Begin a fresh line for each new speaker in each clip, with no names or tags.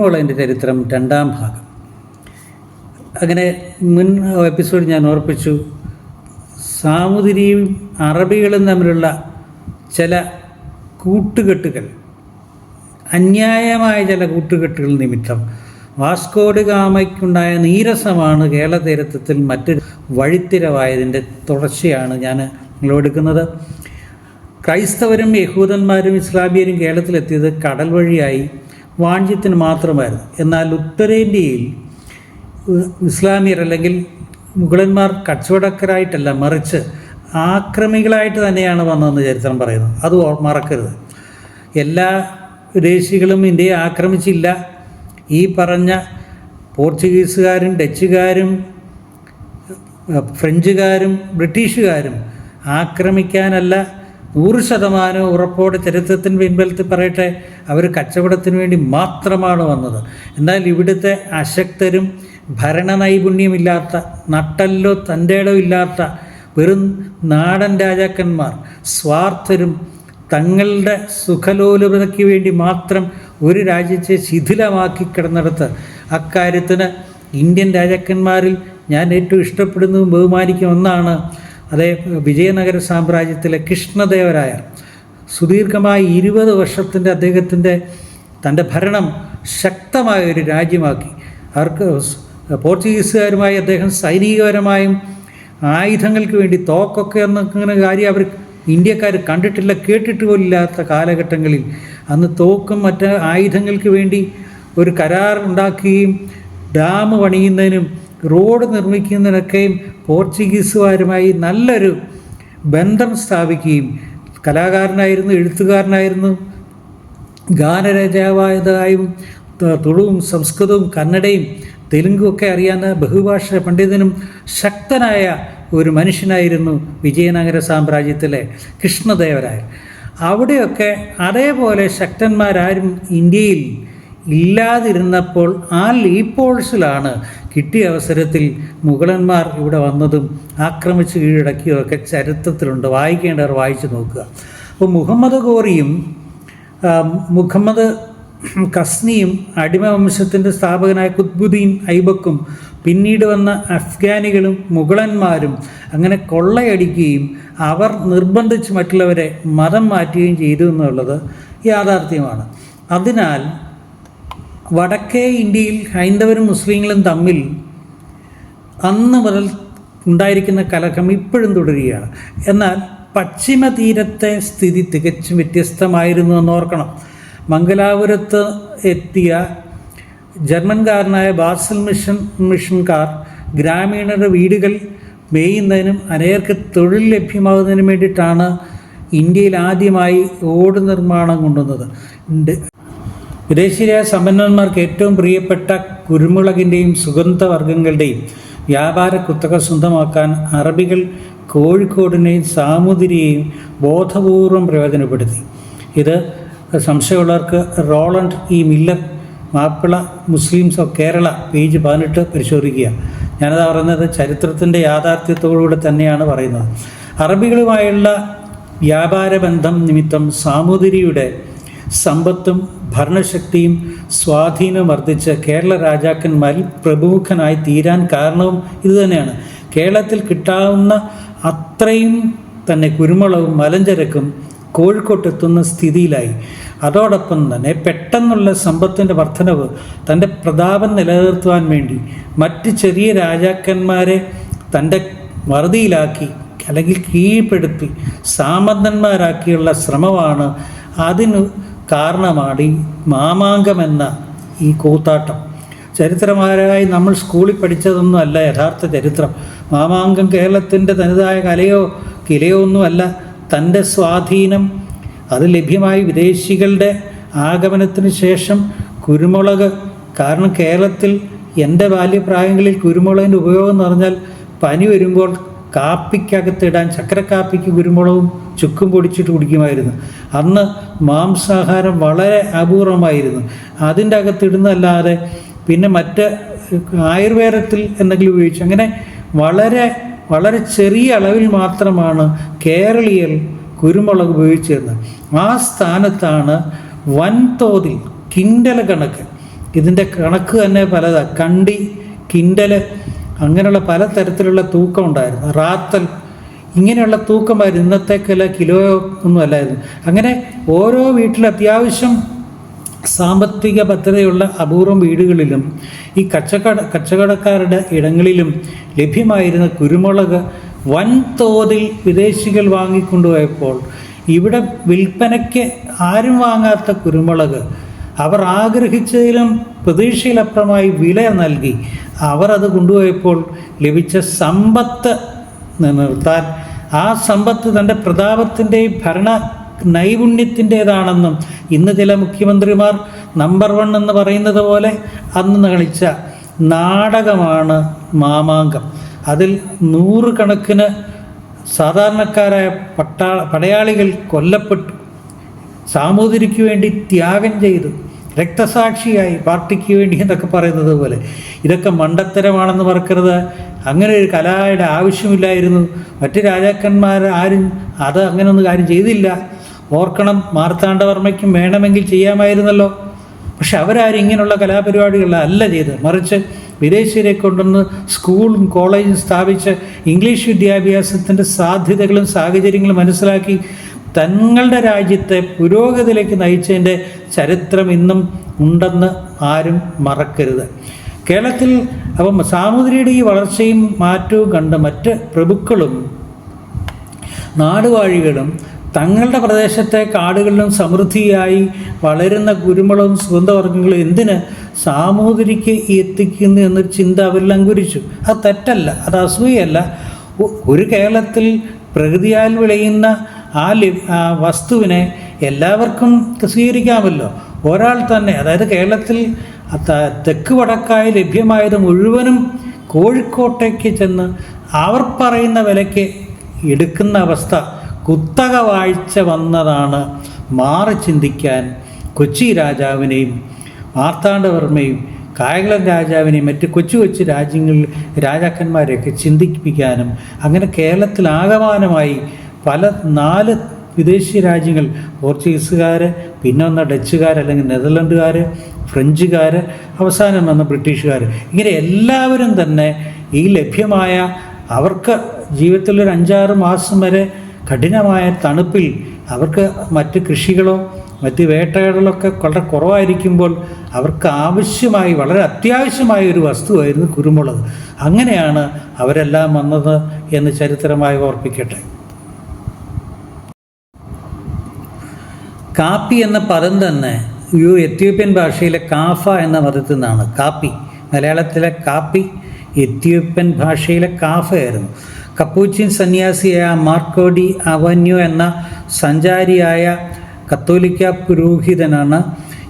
കുരുമുളകിന്റെ ചരിത്രം രണ്ടാം ഭാഗം. അങ്ങനെ മുൻ എപ്പിസോഡ് ഞാൻ ഓർപ്പിച്ചു. സാമുതിരിയും അറബികളും തമ്മിലുള്ള ചില കൂട്ടുകെട്ടുകൾ അന്യായമായ ചില കൂട്ടുകെട്ടുകൾ നിമിത്തം വാസ്കോഡ് ഗാമയ്ക്കുണ്ടായ നീരസമാണ് കേരള തീരത്വത്തിൽ മറ്റൊരു വഴിത്തിരവായതിന്റെ തുടർച്ചയാണ് ഞാൻ നിങ്ങളെടുക്കുന്നത് ക്രൈസ്തവരും യഹൂദന്മാരും ഇസ്ലാമിയരും കേരളത്തിലെത്തിയത് കടൽ വഴിയായി വാണിജ്യത്തിന് മാത്രമായിരുന്നു. എന്നാൽ ഉത്തരേന്ത്യയിൽ ഇസ്ലാമിയർ അല്ലെങ്കിൽ മുഗളന്മാർ കച്ചവടക്കാരായിട്ടല്ല മറിച്ച് ആക്രമികളായിട്ട് തന്നെയാണ് വന്നതെന്ന് ചരിത്രം പറയുന്നത്. അത് മറക്കരുത്. എല്ലാ വിദേശികളും ഇന്ത്യയെ ആക്രമിച്ചില്ല. ഈ പറഞ്ഞ പോർച്ചുഗീസുകാരും ഡച്ചുകാരും ഫ്രഞ്ചുകാരും ബ്രിട്ടീഷുകാരും ആക്രമിക്കാനല്ല നൂറ് ശതമാനം ഉറപ്പോടെ ചരിത്രത്തിന് പിൻബലത്തിൽ പറയട്ടെ അവർ കച്ചവടത്തിന് വേണ്ടി മാത്രമാണ് വന്നത്. എന്നാൽ ഇവിടുത്തെ അശക്തരും ഭരണ നൈപുണ്യമില്ലാത്ത നട്ടല്ലോ തന്റെടോ ഇല്ലാത്ത വെറും നാടൻ രാജാക്കന്മാർ സ്വാർത്ഥരും തങ്ങളുടെ സുഖലോലുപതയ്ക്ക് വേണ്ടി മാത്രം ഒരു രാജ്യത്തെ ശിഥിലമാക്കി കിടന്നിടത്ത് അക്കാര്യത്തിന് ഇന്ത്യൻ രാജാക്കന്മാരിൽ ഞാൻ ഏറ്റവും ഇഷ്ടപ്പെടുന്നതും ബഹുമാനിക്കുന്ന ഒന്നാണ് അതേ വിജയനഗര സാമ്രാജ്യത്തിലെ കൃഷ്ണദേവരായർ സുദീർഘമായ ഇരുപത് വർഷത്തിന്റെ അദ്ദേഹത്തിന്റെ തന്റെ ഭരണം ശക്തമായ ഒരു രാജ്യമാക്കി. അവർക്ക് പോർച്ചുഗീസുകാരുമായി അദ്ദേഹം സൈനികപരമായും ആയുധങ്ങൾക്ക് വേണ്ടി തോക്കൊക്കെ എന്നങ്ങനെ കാര്യം അവർ ഇന്ത്യക്കാർ കണ്ടിട്ടില്ല കേട്ടിട്ട് പോലില്ലാത്ത കാലഘട്ടങ്ങളിൽ അന്ന് തോക്കും മറ്റ് ആയുധങ്ങൾക്ക് വേണ്ടി ഒരു കരാർ ഉണ്ടാക്കുകയും ഡാം പണിയുന്നതിനും റോഡ് നിർമ്മിക്കുന്നതിനൊക്കെയും പോർച്ചുഗീസുകാരുമായി നല്ലൊരു ബന്ധം സ്ഥാപിക്കുകയും കലാകാരനായിരുന്നു എഴുത്തുകാരനായിരുന്നു ഗാനരചാവായതായും തുളുവും സംസ്കൃതവും കന്നഡയും തെലുങ്കും ഒക്കെ അറിയാവുന്ന ബഹുഭാഷ പണ്ഡിതനും ശക്തനായ ഒരു മനുഷ്യനായിരുന്നു വിജയനഗര സാമ്രാജ്യത്തിലെ കൃഷ്ണദേവരായർ. അവിടെയൊക്കെ അതേപോലെ ശക്തന്മാരാരും ഇന്ത്യയിൽ ഇല്ലാതിരുന്നപ്പോൾ ആ ലീപ്പോഴ്സിലാണ് കിട്ടിയ അവസരത്തിൽ മുഗളന്മാർ ഇവിടെ വന്നതും ആക്രമിച്ച് കീഴടക്കിയതൊക്കെ ചരിത്രത്തിലുണ്ട്. വായിക്കേണ്ടവർ വായിച്ചു നോക്കുക. അപ്പോൾ മുഹമ്മദ് ഗോറിയും മുഹമ്മദ് കസ്നിയും അടിമ വംശത്തിന്റെ സ്ഥാപകനായ കുത്ബുദ്ദീൻ ഐബക്കും പിന്നീട് വന്ന അഫ്ഗാനികളും മുഗളന്മാരും അങ്ങനെ കൊള്ളയടിക്കുകയും അവർ നിർബന്ധിച്ച് മറ്റുള്ളവരെ മതം മാറ്റുകയും ചെയ്തു എന്നുള്ളത് യാഥാർത്ഥ്യമാണ്. അതിനാൽ വടക്കേ ഇന്ത്യയിൽ ഹൈന്ദവരും മുസ്ലിങ്ങളും തമ്മിൽ അന്ന് മുതൽ ഉണ്ടായിരിക്കുന്ന കലഹം ഇപ്പോഴും തുടരുകയാണ്. എന്നാൽ പശ്ചിമ തീരത്തെ സ്ഥിതി തികച്ചും വ്യത്യസ്തമായിരുന്നു എന്ന് ഓർക്കണം. മംഗലാപുരത്ത് എത്തിയ ജർമ്മൻകാരനായ ബാസൽ മിഷൻ മിഷൻകാർ ഗ്രാമീണരുടെ വീടുകൾ മേയുന്നതിനും അനേകർക്ക് തൊഴിൽ ലഭ്യമാകുന്നതിനും വേണ്ടിയിട്ടാണ് ഇന്ത്യയിൽ ആദ്യമായി ഓട് നിർമ്മാണം കൊണ്ടുവന്നത്. ഉണ്ട് വിദേശീയ സമ്പന്നന്മാർക്ക് ഏറ്റവും പ്രിയപ്പെട്ട കുരുമുളകിന്റെയും സുഗന്ധവർഗങ്ങളുടെയും വ്യാപാര കുത്തക സ്വന്തമാക്കാൻ അറബികൾ കോഴിക്കോടിനെയും സാമുതിരിയെയും ബോധപൂർവം പ്രയോജനപ്പെടുത്തി. ഇത് സംശയമുള്ളവർക്ക് Roland E Miller Mappila Muslims of Kerala page പതിനെട്ട് പരിശോധിക്കുക. ഞാനത് പറയുന്നത് ചരിത്രത്തിന്റെ യാഥാർത്ഥ്യത്തോടുകൂടെ തന്നെയാണ് പറയുന്നത്. അറബികളുമായുള്ള വ്യാപാര ബന്ധം നിമിത്തം സാമൂതിരിയുടെ സമ്പത്തും ഭരണശക്തിയും സ്വാധീനം വർദ്ധിച്ച കേരള രാജാക്കന്മാരിൽ പ്രമുഖനായി തീരാൻ കാരണവും ഇതുതന്നെയാണ്. കേരളത്തിൽ കിട്ടാവുന്ന അത്രയും തന്നെ കുരുമുളകും മലഞ്ചരക്കും കോഴിക്കോട്ടെത്തുന്ന സ്ഥിതിയിലായി. അതോടൊപ്പം തന്നെ പെട്ടെന്നുള്ള സമ്പത്തിന്റെ വർധനവ് തന്റെ പ്രതാപം നിലനിർത്തുവാൻ വേണ്ടി മറ്റ് ചെറിയ രാജാക്കന്മാരെ തന്റെ വറുതിയിലാക്കി അല്ലെങ്കിൽ കീഴ്പ്പെടുത്തി സാമന്തന്മാരാക്കിയുള്ള ശ്രമമാണ് അതിന് കാരണമാണ് ഈ മാമാങ്കമെന്ന ഈ കൂത്താട്ടം. ചരിത്രമാരായി നമ്മൾ സ്കൂളിൽ പഠിച്ചതൊന്നും അല്ല യഥാർത്ഥ ചരിത്രം. മാമാങ്കം കേരളത്തിന്റെ തനതായ കലയോ കിലയോ ഒന്നുമല്ല തന്റെ സ്വാധീനം. അത് ലഭ്യമായി വിദേശികളുടെ ആഗമനത്തിന് ശേഷം കുരുമുളക്. കാരണം കേരളത്തിൽ എന്റെ ബാല്യപ്രായങ്ങളിൽ കുരുമുളകിന്റെ ഉപയോഗം എന്ന് പറഞ്ഞാൽ പനി വരുമ്പോൾ കാപ്പിക്കകത്തിടാൻ ചക്കരക്കാപ്പിക്ക് കുരുമുളകും ചുക്കും പൊടിച്ചിട്ട് കുടിക്കുമായിരുന്നു. അന്ന് മാംസാഹാരം വളരെ അപൂർവമായിരുന്നു. അതിന്റെ അകത്തിടുന്നല്ലാതെ പിന്നെ മറ്റ് ആയുർവേദത്തിൽ എന്തെങ്കിലും ഉപയോഗിച്ചു. അങ്ങനെ വളരെ വളരെ ചെറിയ അളവിൽ മാത്രമാണ് കേരളീയർ കുരുമുളക് ഉപയോഗിച്ചിരുന്നത്. ആ സ്ഥാനത്താണ് വൻതോതിൽ കിൻഡല കണക്ക്. ഇതിന്റെ കണക്ക് തന്നെ പലതാണ് കണ്ടി കിൻഡൽ അങ്ങനെയുള്ള പല തരത്തിലുള്ള തൂക്കം ഉണ്ടായിരുന്നു. റാത്തൽ ഇങ്ങനെയുള്ള തൂക്കമായിരുന്നു. ഇന്നത്തേക്കല്ല കിലോ ഒന്നും അല്ലായിരുന്നു. അങ്ങനെ ഓരോ വീട്ടിൽ അത്യാവശ്യം സാമ്പത്തിക ഭദ്രതയുള്ള അപൂർവം വീടുകളിലും ഈ കച്ചക്കട കച്ചവടക്കാരുടെ ഇടങ്ങളിലും ലഭ്യമായിരുന്ന കുരുമുളക് വൻതോതിൽ വിദേശികൾ വാങ്ങിക്കൊണ്ടുപോയപ്പോൾ ഇവിടെ വിൽപ്പനയ്ക്ക് ആരും വാങ്ങാത്ത കുരുമുളക് അവർ ആഗ്രഹിച്ചതിലും പ്രതീക്ഷയിലപ്പുറമായി വില നൽകി. അവർ അത് കൊണ്ടുപോയപ്പോൾ ലഭിച്ച സമ്പത്ത് നിലനിർത്താൻ ആ സമ്പത്ത് തന്റെ പ്രതാപത്തിന്റെയും ഭരണ നൈപുണ്യത്തിന്റേതാണെന്നും ഇന്ന് ചില മുഖ്യമന്ത്രിമാർ നമ്പർ വൺ എന്ന് പറയുന്നത് പോലെ അന്ന് കളിച്ച നാടകമാണ് മാമാങ്കം. അതിൽ നൂറുകണക്കിന് സാധാരണക്കാരായ പട്ടാ പടയാളികൾ കൊല്ലപ്പെട്ടു. സാമൂതിരിക്ക് വേണ്ടി ത്യാഗം ചെയ്തു. രക്തസാക്ഷിയായി പാർട്ടിക്ക് വേണ്ടി എന്നൊക്കെ പറയുന്നത് പോലെ. ഇതൊക്കെ മണ്ടത്തരമാണെന്ന് പറക്കരുത് അങ്ങനെ ഒരു കലയുടെ ആവശ്യമില്ലായിരുന്നു. മറ്റ് രാജാക്കന്മാർ ആരും അത് അങ്ങനെയൊന്നും കാര്യം ചെയ്തില്ല. ഓർക്കണം മാർത്താണ്ഡവർമ്മയ്ക്കും വേണമെങ്കിൽ ചെയ്യാമായിരുന്നല്ലോ. പക്ഷെ അവരാരും ഇങ്ങനെയുള്ള കലാപരിപാടികളല്ല ചെയ്ത് മറിച്ച് വിദേശീയരെ കൊണ്ടുവന്ന് സ്കൂളും കോളേജും സ്ഥാപിച്ച് ഇംഗ്ലീഷ് വിദ്യാഭ്യാസത്തിന്റെ സാധ്യതകളും സാഹചര്യങ്ങളും മനസ്സിലാക്കി തങ്ങളുടെ രാജ്യത്തെ പുരോഗതിയിലേക്ക് നയിച്ചതിന്റെ ചരിത്രം ഇന്നും ഉണ്ടെന്ന് ആരും മറക്കരുത്. കേരളത്തിൽ അപ്പം സാമൂതിരിയുടെ ഈ വളർച്ചയും മാറ്റവും കണ്ട് മറ്റ് പ്രഭുക്കളും നാടുവാഴികളും തങ്ങളുടെ പ്രദേശത്തെ കാടുകളിലും സമൃദ്ധിയായി വളരുന്ന കുരുമുളകും സുഗന്ധവർഗങ്ങളും എന്തിന് സാമൂതിരിക്ക് എത്തിക്കുന്നു എന്നൊരു ചിന്ത അവരിൽ അങ്കുരിച്ചു. അത് തെറ്റല്ല അത് അസൂയല്ല ഒരു കേരളത്തിൽ പ്രകൃതിയാൽ വിളയുന്ന ആ ലി- ആ വസ്തുവിനെ എല്ലാവർക്കും സ്വീകരിക്കാമല്ലോ. ഒരാൾ തന്നെ അതായത് കേരളത്തിൽ തെക്ക് വടക്കായി ലഭ്യമായത് മുഴുവനും കോഴിക്കോട്ടേക്ക് ചെന്ന് അവർ പറയുന്ന വിലയ്ക്ക് എടുക്കുന്ന അവസ്ഥ കുത്തക വാഴ്ച വന്നതാണ് മാറി ചിന്തിക്കാൻ കൊച്ചി രാജാവിനെയും മാർത്താണ്ഡവർമ്മയും കായകളൻ രാജാവിനെയും മറ്റ് കൊച്ചു കൊച്ചു രാജ്യങ്ങളിൽ രാജാക്കന്മാരെയൊക്കെ ചിന്തിപ്പിക്കാനും അങ്ങനെ കേരളത്തിൽ ആകമാനമായി പല നാല് വിദേശി രാജ്യങ്ങൾ പോർച്ചുഗീസുകാർ പിന്നെ വന്ന ഡച്ചുകാർ അല്ലെങ്കിൽ നെതർലൻഡുകാർ ഫ്രഞ്ചുകാർ അവസാനം വന്ന ബ്രിട്ടീഷുകാർ ഇങ്ങനെ എല്ലാവരും തന്നെ ഈ ലഭ്യമായ അവർക്ക് ജീവിതത്തിൽ ഒരു അഞ്ചാറ് മാസം വരെ കഠിനമായ തണുപ്പിൽ അവർക്ക് മറ്റ് കൃഷികളോ മറ്റ് വേട്ടകളൊക്കെ വളരെ കുറവായിരിക്കുമ്പോൾ അവർക്ക് ആവശ്യമായി വളരെ അത്യാവശ്യമായ ഒരു വസ്തുവായിരുന്നു കുരുമുളക്. അങ്ങനെയാണ് അവരെല്ലാം വന്നത് എന്ന് ചരിത്രമായി ഓർപ്പിക്കട്ടെ. കാപ്പി എന്ന പദം തന്നെ യു എത്യോപ്യൻ ഭാഷയിലെ കാഫ എന്ന പദത്തിൽ നിന്നാണ്. കാപ്പി. മലയാളത്തിലെ കാപ്പി എത്യോപ്യൻ ഭാഷയിലെ കാഫയായിരുന്നു. കപ്പൂച്ചിൻ സന്യാസിയായ മാർക്കോഡി അവന്യു എന്ന സഞ്ചാരിയായ കത്തോലിക്ക പുരോഹിതനാണ്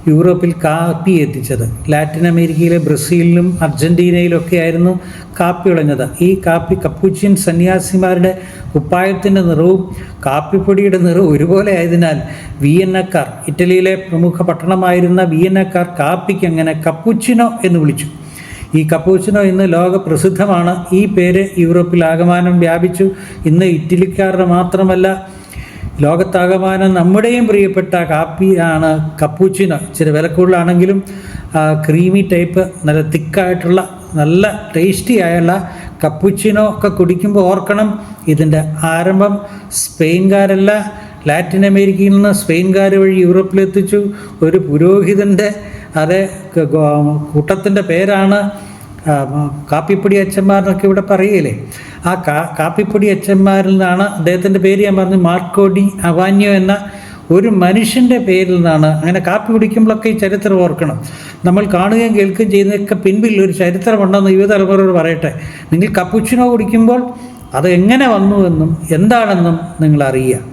യൂറോപ്പിൽ കാപ്പി എത്തിച്ചത്. ലാറ്റിൻ അമേരിക്കയിലെ ബ്രസീലിലും അർജന്റീനയിലൊക്കെ ആയിരുന്നു കാപ്പി ഉളഞ്ഞത് ഈ കാപ്പി കപ്പൂച്ചിൻ സന്യാസിമാരുടെ കുപ്പായത്തിന്റെ നിറവും കാപ്പിപ്പൊടിയുടെ നിറവും ഒരുപോലെ ആയതിനാൽ വിയന്നക്കാർ ഇറ്റലിയിലെ പ്രമുഖ പട്ടണമായിരുന്ന വിയന്നക്കാർ കാപ്പിക്ക് അങ്ങനെ കപ്പൂച്ചിനോ എന്ന് വിളിച്ചു. ഈ കപ്പൂച്ചിനോ ഇന്ന് ലോക പ്രസിദ്ധമാണ്. ഈ പേര് യൂറോപ്പിൽ ആകമാനം വ്യാപിച്ചു. ഇന്ന് ഇറ്റലിക്കാരുടെ മാത്രമല്ല ലോകത്താകമാനം നമ്മുടെയും പ്രിയപ്പെട്ട കാപ്പി ആണ് കപ്പൂച്ചിനോ. ഇച്ചിരി വില കൂടുതലാണെങ്കിലും ക്രീമി ടൈപ്പ് നല്ല തിക്കായിട്ടുള്ള നല്ല ടേസ്റ്റി ആയുള്ള കപ്പുച്ചിനോ ഒക്കെ കുടിക്കുമ്പോൾ ഓർക്കണം ഇതിന്റെ ആരംഭം സ്പെയിൻകാരല്ല. ലാറ്റിൻ അമേരിക്കയിൽ നിന്ന് സ്പെയിൻകാർ വഴി യൂറോപ്പിലെത്തിച്ചു. ഒരു പുരോഹിതന്റെ അതേ കൂട്ടത്തിന്റെ പേരാണ് കാപ്പിപ്പൊടി അച്ഛന്മാർ എന്നൊക്കെ ഇവിടെ പറയുകയില്ലേ ആ കാ കാപ്പിപ്പൊടി അച്ഛന്മാരിൽ നിന്നാണ് അദ്ദേഹത്തിന്റെ പേര് ഞാൻ പറഞ്ഞു മാർക്കോഡി അവാന്യോ എന്ന ഒരു മനുഷ്യന്റെ പേരിൽ നിന്നാണ്. അങ്ങനെ കാപ്പി കുടിക്കുമ്പോഴൊക്കെ ഈ ചരിത്രം ഓർക്കണം. നമ്മൾ കാണുകയും കേൾക്കുകയും ചെയ്യുന്നതൊക്കെ പിൻപിൽ ഒരു ചരിത്രമുണ്ടെന്ന് യുവതലമുറയോട് പറയട്ടെ. നിങ്ങൾ കപ്പുച്ചിനോ കുടിക്കുമ്പോൾ അത് എങ്ങനെ വന്നു എന്നും എന്താണെന്നും നിങ്ങൾ അറിയുക.